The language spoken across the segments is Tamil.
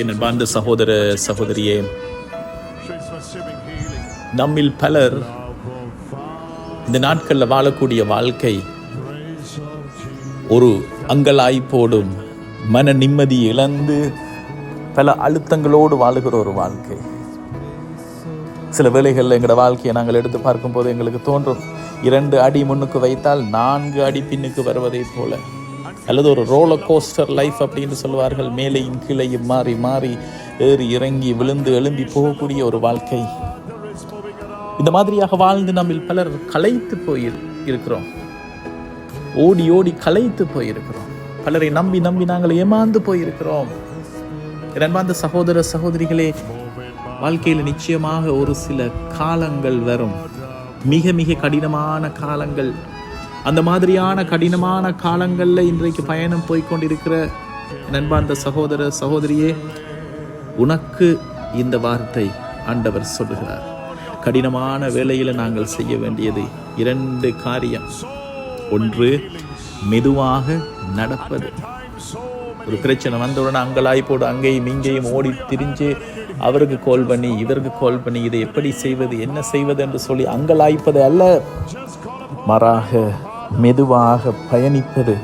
என் அன்பார்ந்த சகோதர சகோதரியே நம்மில் பலர் இந்த நாட்களில் வாழக்கூடிய வாழ்க்கை ஒரு அங்கலாய்ப்போடும் மன நிம்மதி இழந்து பல அழுத்தங்களோடு வாழுகிற ஒரு வாழ்க்கை. சில வேளைகளில் எங்களோட வாழ்க்கையை நாங்கள் எடுத்து பார்க்கும்போது எங்களுக்கு தோன்றும். இரண்டு அடி முன்னுக்கு வைத்தால் நான்கு அடி பின்னுக்கு வருவதைப் போல. அல்லது ஒரு ரோலர் கோஸ்டர் லைஃப் அப்படின்னு சொல்லுவார்கள் மேலேயும் கீழையும் மாறி மாறி ஏறி இறங்கி விழுந்து எழும்பி போகக்கூடிய ஒரு வாழ்க்கை. இந்த மாதிரியாக வாழ்ந்து நம்மில் பலர் களைத்து போய் இருக்கிறோம். ஓடி ஓடி களைத்து போயிருக்கிறோம். பலரை நம்பி நம்பி நாங்கள் ஏமாந்து போயிருக்கிறோம். என் அன்பார்ந்த சகோதர சகோதரிகளே வாழ்க்கையில் நிச்சயமாக ஒரு சில காலங்கள் வரும். மிக மிக கடினமான காலங்கள் அந்த மாதிரியான கடினமான காலங்களில் இன்றைக்கு பயணம் போய்க்கொண்டிருக்கிற நண்பார்ந்த சகோதர சகோதரியே உனக்கு இந்த வார்த்தை ஆண்டவர் சொல்லுகிறார். கடினமான வேலையில் நாங்கள் செய்ய வேண்டியது இரண்டு காரியம். ஒன்று மெதுவாக நடப்பது. ஒரு பிரச்சனை வந்தவுடனே அங்கலாய்ப்போடு அங்கேயும் இங்கேயும் ஓடி திரிஞ்சு அவருக்கு கால் பண்ணி இவருக்கு கால் பண்ணி இதை எப்படி செய்வது என்ன செய்வது என்று சொல்லி அங்கலாய்ப்பது அல்ல. மாறாக மெதுவாக பயணிப்பது.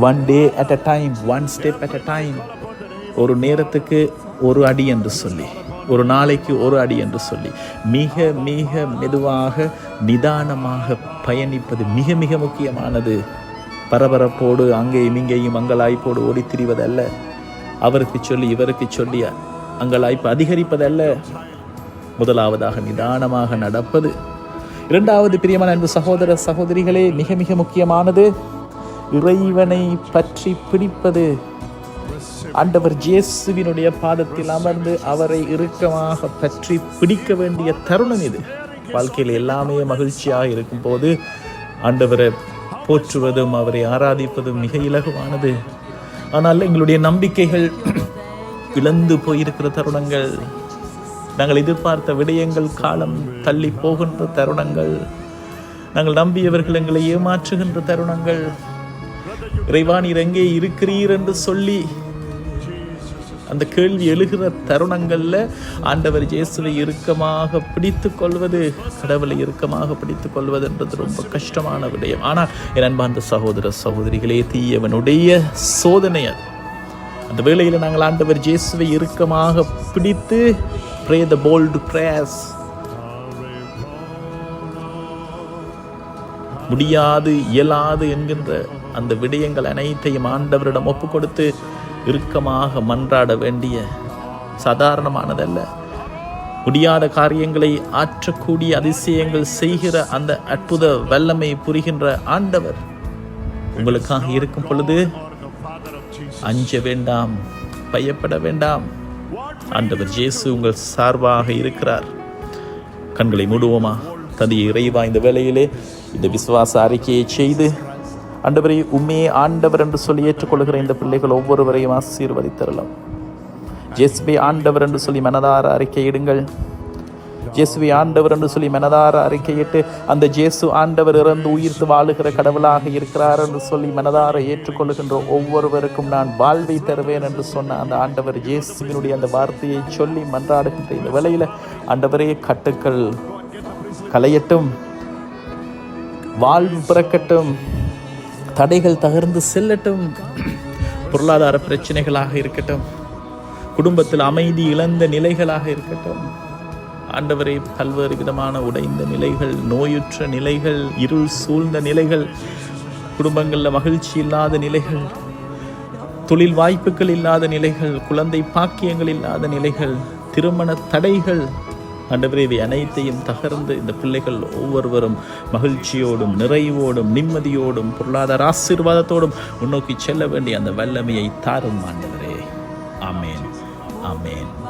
One day at a time one step at a time ஒரு நேரத்துக்கு ஒரு அடி என்று சொல்லி ஒரு நாளைக்கு ஒரு அடி என்று சொல்லி மிக மிக மெதுவாக நிதானமாக பயணிப்பது மிக மிக முக்கியமானது. பரபரப்போடு அங்கேயும் இங்கேயும் அங்கலாய்ப்போடு ஓடி திரிவதல்ல அவருக்கு சொல்லி இவருக்கு சொல்லி அங்கலாய்ப்பு அதிகரிப்பதல்ல. முதலாவதாக நிதானமாக நடப்பது. இரண்டாவது பிரியமான அன்பு சகோதர சகோதரிகளே மிக மிக முக்கியமானது இறைவனை பற்றி பிடிப்பது. ஆண்டவர் ஜேசுவினுடைய பாதத்தில் அமர்ந்து அவரை இறுக்கமாக பற்றி பிடிக்க வேண்டிய தருணம் இது. வாழ்க்கையில் எல்லாமே மகிழ்ச்சியாக இருக்கும்போது ஆண்டவரை போற்றுவதும் அவரை ஆராதிப்பதும் மிக இலகுவானது. ஆனால் எங்களுடைய நம்பிக்கைகள் இழந்து போயிருக்கிற தருணங்கள் நாங்கள் எதிர்பார்த்த விடயங்கள் காலம் தள்ளி போகின்ற தருணங்கள். நாங்கள் நம்பியவர்கள் எங்களை ஏமாற்றுகின்ற தருணங்கள். இறைவா நீர் எங்கே இருக்கிறீர் என்று சொல்லி அந்த கேள்வி எழுகிற தருணங்கள்ல ஆண்டவர் இயேசுவை இறுக்கமாக பிடித்து கொள்வது கடவுளை இறுக்கமாக பிடித்து கொள்வது என்றது ரொம்ப கஷ்டமான விடயம். ஆனால் என் அன்பார்ந்த சகோதர சகோதரிகளே தீயவனுடைய சோதனை அது. அந்த வேளையில் நாங்கள் ஆண்டவர் இயேசுவை இறுக்கமாக பிடித்து ப்ரே த போல்டு பிரேஸ் முடியாது இயலாது என்கின்ற அந்த விடயங்கள் அனைத்தையும் ஆண்டவரிடம் ஒப்பு கொடுத்து இறுக்கமாக மன்றாட வேண்டிய சாதாரணமானதல்ல. முடியாத காரியங்களை ஆற்றக்கூடிய அதிசயங்கள் செய்கிற அந்த அற்புத வல்லமை புரிகின்ற ஆண்டவர் உங்களுக்காக இருக்கும் பொழுது அஞ்ச வேண்டாம் பயப்பட வேண்டாம். ஆண்டவர் ஜேசு உங்கள் சார்பாக இருக்கிறார். கண்களை மூடுவோமா? தந்தையை இறைவா இந்த வேலையிலே இந்த விசுவாச அறிக்கையை செய்து ஆண்டவரை உண்மையே ஆண்டவர் என்று சொல்லி ஏற்றுக்கொள்கிற இந்த பிள்ளைகள் ஒவ்வொருவரையும் ஆசீர்வதித்தரலாம். ஜேசுபி ஆண்டவர் என்று சொல்லி மனதார அறிக்கையிடுங்கள் ஜேசுவை ஆண்டவர் என்று சொல்லி மனதார அறிக்கையிட்டு அந்த ஜேசு ஆண்டவர் இறந்து உயிர்த்து வாழுகிற கடவுளாக இருக்கிறார் என்று சொல்லி மனதார ஏற்றுக்கொள்கின்ற ஒவ்வொருவருக்கும் நான் வாழ்வை தருவேன் என்று சொன்ன அந்த ஆண்டவர் ஜேசுவினுடைய அந்த வார்த்தையை சொல்லி மன்றாடுகின்ற இந்த வேளையில ஆண்டவரே கட்டுக்கள் கலையட்டும் வாழ்வு பிறக்கட்டும் தடைகள் தகர்ந்து செல்லட்டும் பொருளாதார பிரச்சனைகளாக இருக்கட்டும் குடும்பத்தில் அமைதி இழந்த நிலைகளாக இருக்கட்டும் ஆண்டவரை பல்வேறு விதமான உடைந்த நிலைகள் நோயுற்ற நிலைகள் இருள் சூழ்ந்த நிலைகள் குடும்பங்களில் மகிழ்ச்சி இல்லாத நிலைகள் தொழில் வாய்ப்புகள் இல்லாத நிலைகள் குழந்தை பாக்கியங்கள் இல்லாத நிலைகள் திருமண தடைகள் ஆண்டவரே இவை அனைத்தையும் தகர்ந்து இந்த பிள்ளைகள் ஒவ்வொருவரும் மகிழ்ச்சியோடும் நிறைவோடும் நிம்மதியோடும் பொருளாதார ஆசீர்வாதத்தோடும் முன்னோக்கி செல்ல வேண்டிய அந்த வல்லமையை தாரும் ஆண்டவரே. ஆமேன். ஆமேன்.